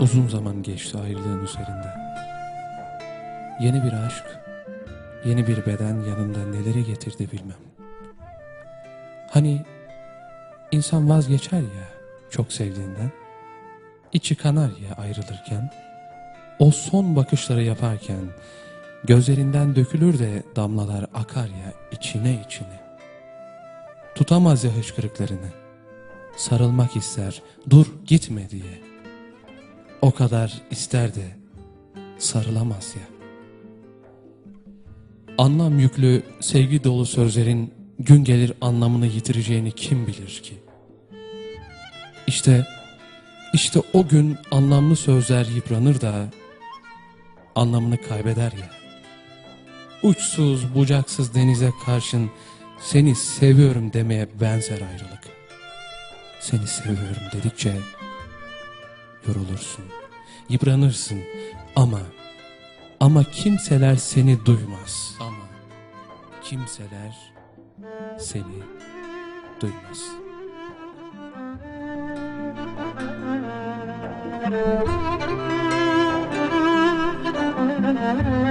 Uzun zaman geçti ayrılığın üzerinde. Yeni bir aşk, yeni bir beden yanında neleri getirdi bilmem. Hani insan vazgeçer ya çok sevdiğinden, içi kanar ya ayrılırken, o son bakışları yaparken gözlerinden dökülür de damlalar akar ya içine içine. Tutamaz ya hıçkırıklarını, sarılmak ister dur gitme diye. O kadar ister de sarılamaz ya. Anlam yüklü, sevgi dolu sözlerin gün gelir anlamını yitireceğini kim bilir ki? İşte, işte o gün anlamlı sözler yıpranır da anlamını kaybeder ya. Uçsuz bucaksız denize karşın seni seviyorum demeye benzer ayrılık. Seni seviyorum dedikçe yorulursun, yıpranırsın ama ama kimseler seni duymaz. Ama kimseler seni duymaz. Müzik